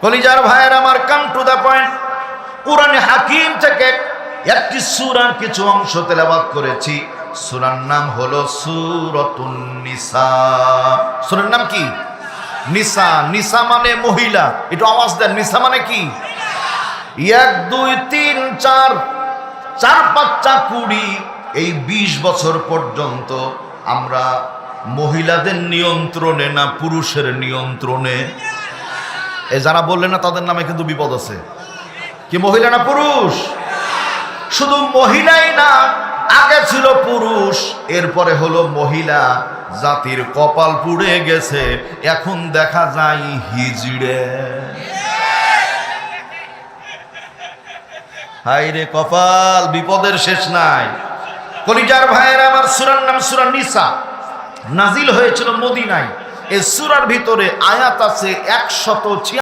কলিজার ভাইয়ের আমার কাম টু দ্য পয়েন্ট কোরআনে হাকিম থেকে একটি সুরার কিছু অংশ তেলাবাদ করেছি। সুরার নাম হলো সুরতুন নিসা। সুরার নাম কি? নিসা। নিসা মানে মহিলা। একটু আওয়াজ দেন। নিসা মানে কি? এক, দুই, তিন, চার চার পাঁচটা কুড়ি। এই বিশ বছর পর্যন্ত আমরা মহিলাদের নিয়ন্ত্রণে না পুরুষের নিয়ন্ত্রণে এ যারা বললেন না, তাদের নামে কিন্তু বিপদ আছে। কি মহিলা না পুরুষ? শুধু মহিলাই না, আগে ছিল পুরুষ, এরপরে হলো মহিলা। জাতির কপাল পুড়ে গেছে, এখন দেখা যায় হিজড়ে। হাই রে কপাল, বিপদের শেষ নাই। কলিজার ভাইয়ের আমার সুরার নাম সুরা নিসা। নাজিল হয়েছিল মদিনায়। এই সুরার ভিতরে আয়াত আছে একশত